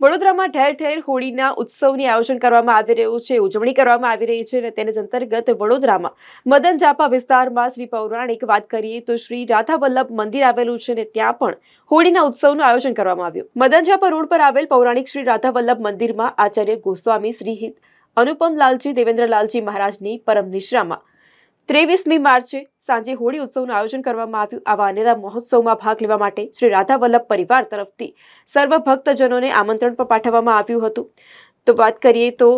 વડોદરામાં ઠેર ઠેર હોળીના ઉત્સવની આયોજન કરવામાં આવી રહ્યું છે, ઉજવણી કરવામાં આવી રહી છે અને તેને અંતર્ગત વડોદરામાં મદન જાપા વિસ્તારમાં શ્રી પૌરાણિક વાત કરીએ તો શ્રી રાધા વલ્લભ મંદિર આવેલું છે અને ત્યાં પણ હોળીના ઉત્સવનું આયોજન કરવામાં આવ્યું. મદન જાપા રોડ પર આવેલ પૌરાણિક શ્રી રાધા વલ્લભ મંદિરમાં આચાર્ય ગોસ્વામી શ્રી હિત અનુપમ લાલજી દેવેન્દ્ર લાલજી મહારાજની પરમ નિશ્રામાં ત્રેવીસમી માર્ચે સાંજે હોળી ઉત્સવનું આયોજન કરવામાં આવ્યું આવા અનેરા મહોત્સવમાં ભાગ લેવા માટે શ્રી રાધા વલ્લભ પરિવાર તરફથી સર્વ ભક્તજનોને આમંત્રણ પણ પાઠવવામાં આવ્યું હતું તો વાત કરીએ તો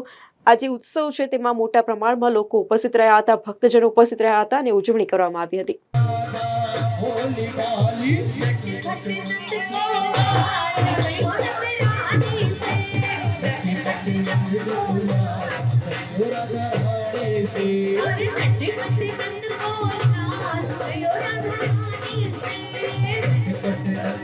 આજે ઉત્સવ છે તેમાં મોટા પ્રમાણમાં લોકો ઉપસ્થિત રહ્યા હતા ભક્તજનો ઉપસ્થિત રહ્યા હતા અને ઉજવણી કરવામાં આવી હતી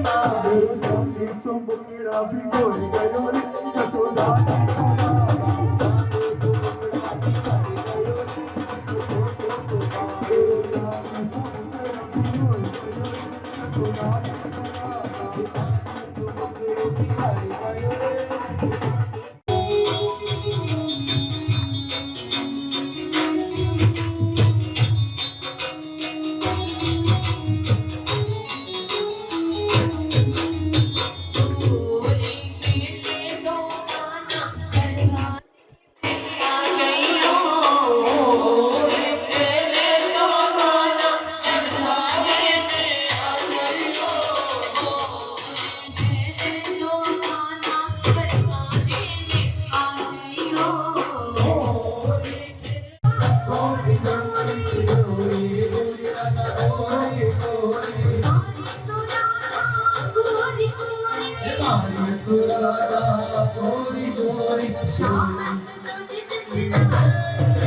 na, eu não tenho som, porque na vigor, ganhou, eu sou da Thank you.